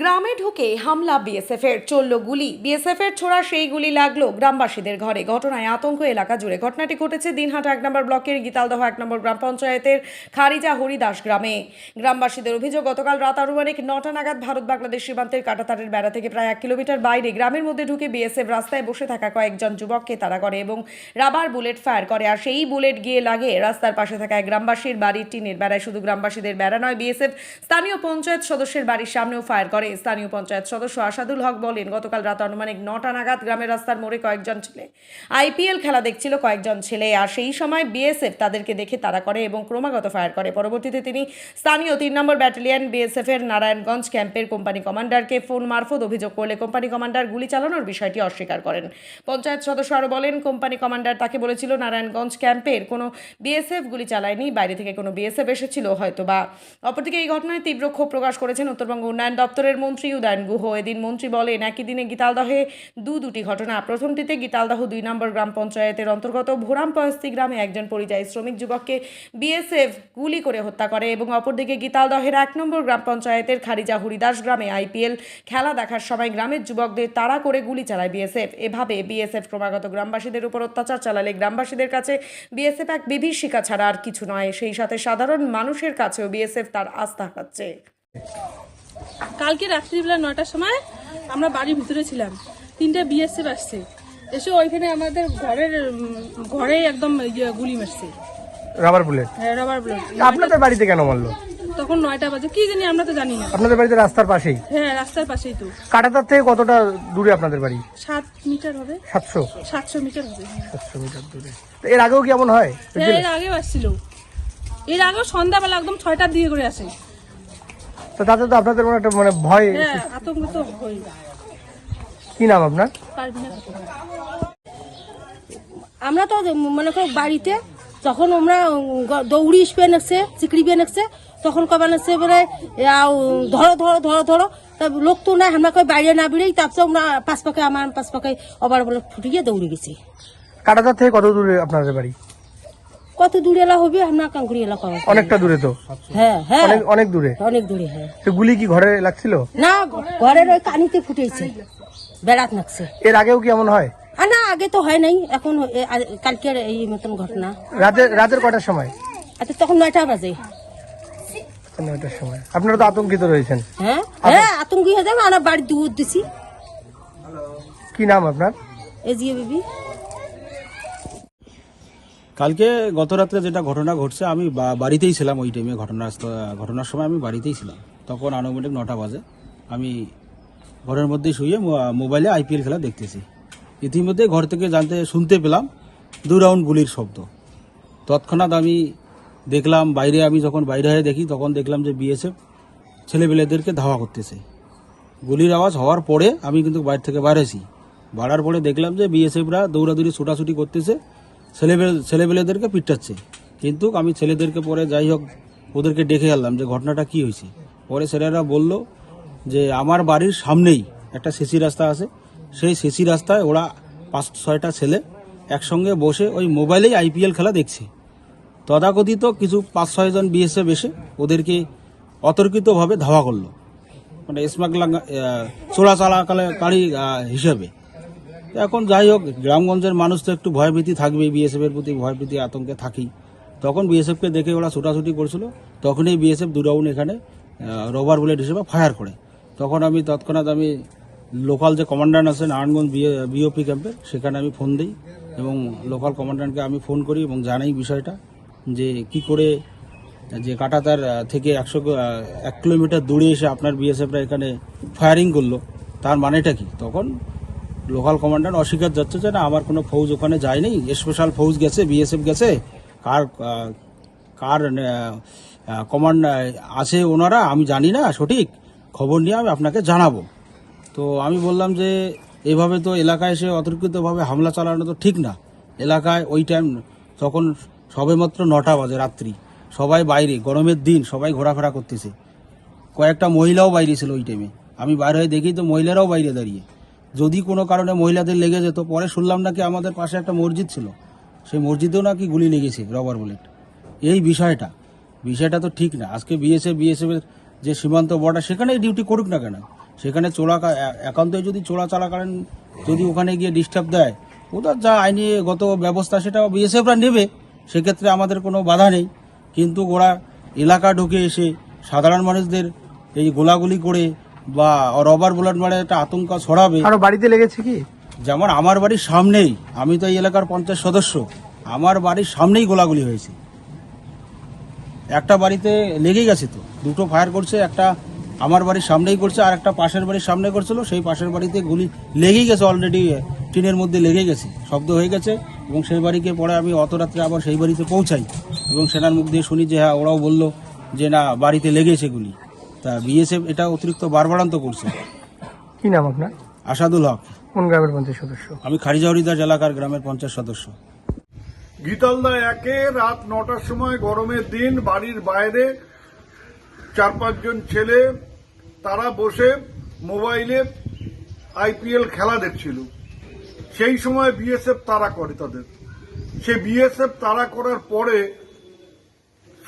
গ্রামে ঢুকে হামলা বিএসএফ এর চলল গুলি। বিএসএফ এর ছোড়া সেই গুলি লাগল গ্রামবাসীদের ঘরে। ঘটনায় আতঙ্ক এলাকা জুড়ে। ঘটনাটি ঘটেছে দিনহাটা এক নম্বর ব্লকের গীতালদহ এক নম্বর গ্রাম পঞ্চায়েতের খারিজা হরিদাস গ্রামে। গ্রামবাসীদের অভিযোগ, গতকাল রাত আনুমানিক নটা নাগাদ ভারত বাংলাদেশ সীমান্তের কাটাতারের বেড়া থেকে প্রায় এক কিলোমিটার বাইরে গ্রামের মধ্যে ঢুকে বিএসএফ রাস্তায় বসে থাকা কয়েকজন যুবককে তাড়া করে এবং রাবার বুলেট ফায়ার করে। আর সেই বুলেট গিয়ে লাগে রাস্তার পাশে থাকা গ্রামবাসীর বাড়ির টিনের বেড়ায়। শুধু গ্রামবাসীদের বেড়া নয়, বিএসএফ স্থানীয় পঞ্চায়েত সদস্যের বাড়ির সামনেও ফায়ার করে। স্থানীয় পঞ্চায়েত সদস্য আসাদুল হক বলেন, গতকাল রাত আনুমানিক নটা নাগাদ গ্রামের রাস্তার মোড়ে কয়েকজন ছেলে আইপিএল খেলা দেখছিল কয়েকজন ছেলে, আর সেই সময় বিএসএফ তাদেরকে দেখে তাড়া করে এবং ক্রমাগত ফায়ার করে। পরবর্তীতে তিনি স্থানীয় তিন নম্বর ব্যাটালিয়ন বিএসএফ এর নারায়ণগঞ্জ ক্যাম্পের কোম্পানি কমান্ডারকে ফোন মারফত অভিযোগ করলে কোম্পানি কমান্ডার গুলি চালানোর বিষয়টি অস্বীকার করেন। পঞ্চায়েত সদস্য আরও বলেন, কোম্পানি কমান্ডার তাকে বলেছিল, নারায়ণগঞ্জ ক্যাম্পের কোনো বিএসএফ গুলি চালায়নি, বাইরে থেকে কোনো বিএসএফ এসেছিল হয়তো বা অপরদিকে এই ঘটনায় তীব্র ক্ষোভ প্রকাশ করেছেন উত্তরবঙ্গ উন্নয়ন দপ্তরের মন্ত্রী উদয়ন গুহ। এদিন মন্ত্রী বলেন, একই দিনে গীতালদহে দু দুটি ঘটনা। প্রথমটিতে গীতালদহ দুই নম্বর গ্রাম পঞ্চায়েতের অন্তর্গত ভোরাম পয়স্তি গ্রামে একজন পরিযায়ী শ্রমিক যুবককে বিএসএফ গুলি করে হত্যা করে এবং অপরদিকে গীতালদহের এক নম্বর গ্রাম পঞ্চায়েতের খারিজা হরিদাস গ্রামে আইপিএল খেলা দেখার সময় গ্রামের যুবকদের তাড়া করে গুলি চালায় বিএসএফ। এভাবে বিএসএফ ক্রমাগত গ্রামবাসীদের উপর অত্যাচার চালালে গ্রামবাসীদের কাছে বিএসএফ এক বিভীষিকা ছাড়া আর কিছু নয়। সেই সাথে সাধারণ মানুষের কাছেও বিএসএফ তার আস্থা হারাচ্ছে। কালকে রাত্রিবেলা নটার সময় আমরা বাড়ির ভিতরে ছিলাম। তিনটে বিএসএফ আসছে। এসে ওইখানে আমাদের ঘরের ঘরে একদম ইয়ে গুলি মারছে। রাবার বুলেট হ্যাঁ, রাবার ব্লক আপনাদের বাড়িতে কেন মারলো? তখন নয়টা বাজে। কি জানি আমরা তো জানি না। আপনাদের বাড়িতে রাস্তার পাশেই? হ্যাঁ রাস্তার পাশেই তো। কাটাতার থেকে কতটা দূরে আপনাদের বাড়ি? সাত মিটার হবে। সাতশো? সাতশো মিটার হবে। সাতশো মিটার দূরে। এর আগেও কি এমন হয়? হ্যাঁ এর আগেও আসছিল। এর আগেও সন্ধ্যাবেলা একদম ছয়টার দিকে করে আসে। তো তাতে তো আপনাদের মনে একটা মানে ভয় হ্যাঁ কি নাম আপনার? আমরা তো মনে করো বাড়িতে যখন আমরা দৌড়ি স্পেন এসছে চিকড়ি পেন এসছে তখন কবে এসছে বলে ধরো ধরো ধরো ধরো তা লোক তো না আমরা কই বাইরে না বেরোই তারপরে আমরা পাঁচ পাকে আমার পাঁচ পাকে আবার বলে ফুটিয়ে দৌড়ে গেছি। কাটাতার থেকে কত দূরে আপনাদের বাড়ি? কত দূরে এলা হবে? আমরা কাঙ্কুড়ি এলা অনেকটা দূরে তো? হ্যাঁ হ্যাঁ। অনেক অনেক দূরে? অনেক দূরে হ্যাঁ। তো গুলি কি ঘরে লাগছিল? না ঘরের ওই কানিতে ফুটেছে। বেড়াত নাকছে। এর আগেও কি এমন হয়? আর না আগে তো হয় নাই। এখন কালকের এই মতন ঘটনা। রাতের রাতের কটার সময়? আচ্ছা তখন নয়টা বাজে। নয়টার সময়। আপনারা তো আতঙ্কিত রয়েছেন। হ্যাঁ হ্যাঁ আতঙ্কি হয়ে যাবে। আমরা বাড়ি দুধ দিছি। কি নাম আপনার? এ জিও বেবি। কালকে গত রাত্রে যেটা ঘটনা ঘটছে, আমি বাড়িতেই ছিলাম ওই টাইমে ঘটনা ঘটনার সময় আমি বাড়িতেই ছিলাম। তখন আনুমানিক নটা বাজে। আমি ঘরের মধ্যেই শুয়ে মোবাইলে আইপিএল খেলা দেখতেছি। ইতিমধ্যে ঘর থেকে জানতে, শুনতে পেলাম দু রাউন্ড গুলির শব্দ। তৎক্ষণাৎ আমি দেখলাম, বাইরে আমি যখন বাইরে হয়ে দেখি, তখন দেখলাম যে বিএসএফ ছেলেপেলেদেরকে ধাওয়া করতেছে। গুলির আওয়াজ হওয়ার পরে আমি কিন্তু বাইরে থেকে বাইরেছি বাড়ার পরে দেখলাম যে বিএসএফরা দৌড়াদৌড়ি, ছোটাছুটি করতেছে। ছেলেবেলে ছেলেবেলেদেরকে পিটাচ্ছে। কিন্তু আমি ছেলেদেরকে পরে যাই হোক, ওদেরকে ডেকে আনলাম যে ঘটনাটা কি হয়েছে। পরে ছেলেরা বলল যে, আমার বাড়ির সামনেই একটা সিসি রাস্তা আছে। সেই সিসি রাস্তায় ওরা পাঁচ, ছয়টা ছেলে একসঙ্গে বসে ওই মোবাইলেই আইপিএল খেলা দেখছে। তদাকথিত কিছু পাঁচ ছয়জন বিএসএফ এসে ওদেরকে অতর্কিতভাবে ধাওয়া করল। মানে স্মাগলাং চোরাচালাকারী হিসেবে। এখন যাই হোক, গ্রামগঞ্জের মানুষ তো একটু ভয়ভীতি থাকবেই বিএসএফ এর প্রতি ভয়ভীতি, আতঙ্কে থাকেই। তখন বিএসএফ কে দেখে ওরা ছোটাছুটি করছিল, তখনই বিএসএফ দু রাউন্ড এখানে রবার বুলেট হিসেবে ফায়ার করে। তখন আমি তৎক্ষণাৎ আমি লোকাল যে কমান্ডার আছে নারায়ণগঞ্জ বিওপি ক্যাম্পে সেখানে আমি ফোন দিই এবং লোকাল কমান্ডারকে আমি ফোন করি এবং জানাই বিষয়টা যে কি করে, যে কাটাতার থেকে একশো এক কিলোমিটার দূরে এসে আপনার বিএসএফরা এখানে ফায়ারিং করল, তার মানেটা কি? তখন লোকাল কমান্ডার অস্বীকার যাচ্ছে যে না, আমার কোনো ফৌজ ওখানে যায়নি। স্পেশাল ফৌজ গেছে, বিএসএফ গেছে। কার কার কমান্ড আছে ওনারা, আমি জানি না, সঠিক খবর নিয়ে আমি আপনাকে জানাব। তো আমি বললাম যে, এভাবে তো এলাকায় এসে অতর্কিতভাবে হামলা চালানো তো ঠিক না। এলাকায় ওই টাইম তখন সবেমাত্র নটা বাজে রাত্রি, সবাই বাইরে, গরমের দিন, সবাই ঘোরাফেরা করতেছে। কয়েকটা মহিলাও বাইরে ছিল ওই টাইমে আমি বাইরে হয়ে দেখি তো মহিলারাও বাইরে দাঁড়িয়ে। যদি কোনো কারণে মহিলাদের লেগে যেত, পরে শুনলাম নাকি আমাদের পাশে একটা মসজিদ ছিল। সেই মসজিদেও নাকি গুলি লেগেছে, রবার বুলেট। এই বিষয়টা বিষয়টা তো ঠিক না। আজকে বিএসএফ বিএসএফ এর যে সীমান্ত বর্ডার, সেখানেই ডিউটি করুক না কেন? সেখানে চোরা একান্তই যদি চোরা চলাকালীন যদি ওখানে গিয়ে ডিস্টার্ব দেয় ওদের যা আইনি গত ব্যবস্থা সেটা বিএসএফরা নেবে। সেক্ষেত্রে আমাদের কোনো বাধা নেই। কিন্তু ওরা এলাকা ঢুকে এসে সাধারণ মানুষদের এই গোলাগুলি করে বা রবার বুলেট মারে একটা আতঙ্ক ছড়াবে। আরও বাড়িতে লেগেছে কি? যেমন আমার বাড়ির সামনেই আমি তো এই এলাকার পঞ্চায়েত সদস্য আমার বাড়ির সামনেই গোলাগুলি হয়েছে। একটা বাড়িতে লেগেই গেছে তো দুটো ফায়ার করছে একটা আমার বাড়ির সামনেই করছে আর একটা পাশের বাড়ির সামনে করছিল সেই পাশের বাড়িতে গুলি লেগেই গেছে অলরেডি টিনের মধ্যে লেগে গেছে শব্দ হয়ে গেছে এবং সেই বাড়িকে পরে আমি অত রাত্রে আবার সেই বাড়িতে পৌঁছাই এবং সেনার মুখ দিয়ে শুনি যে হ্যাঁ ওরাও বলল যে না বাড়িতে লেগেছে গুলি। তা বিএসএফ এটা অতিরিক্ত বারবারান্ত করছে। কি নাম আপনার? আসাদুল হক। কোন গ্রামের পঞ্চায়েত সদস্য? আমি খারিজাহরিদাস এলাকার গ্রামের পঞ্চায়েত সদস্য। গীতালদা একে রাত নটার সময় গরমের দিন বাড়ির বাইরে চার পাঁচজন ছেলে তারা বসে মোবাইলে আইপিএল খেলা দেখছিল। সেই সময় বিএসএফ তারা করে তাদের। সে বিএসএফ তারা করার পরে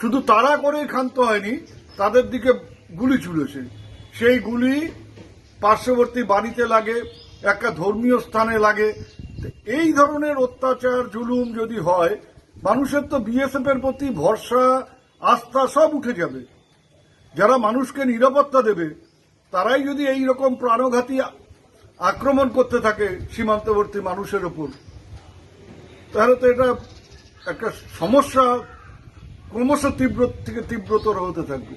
শুধু তারা করেই ক্ষান্ত হয়নি তাদের দিকে গুলি ছুড়েছে। সেই গুলি পার্শ্ববর্তী বাড়িতে লাগে, একটা ধর্মীয় স্থানে লাগে। এই ধরনের অত্যাচার, জুলুম যদি হয়, মানুষের তো বিএসএফ এর প্রতি ভরসা, আস্থা সব উঠে যাবে। যারা মানুষকে নিরাপত্তা দেবে, তারাই যদি এই রকম প্রাণঘাতী আক্রমণ করতে থাকে সীমান্তবর্তী মানুষের ওপর, তাহলে তো এটা একটা সমস্যা ক্রমশ তীব্র থেকে তীব্রতর হতে থাকবে।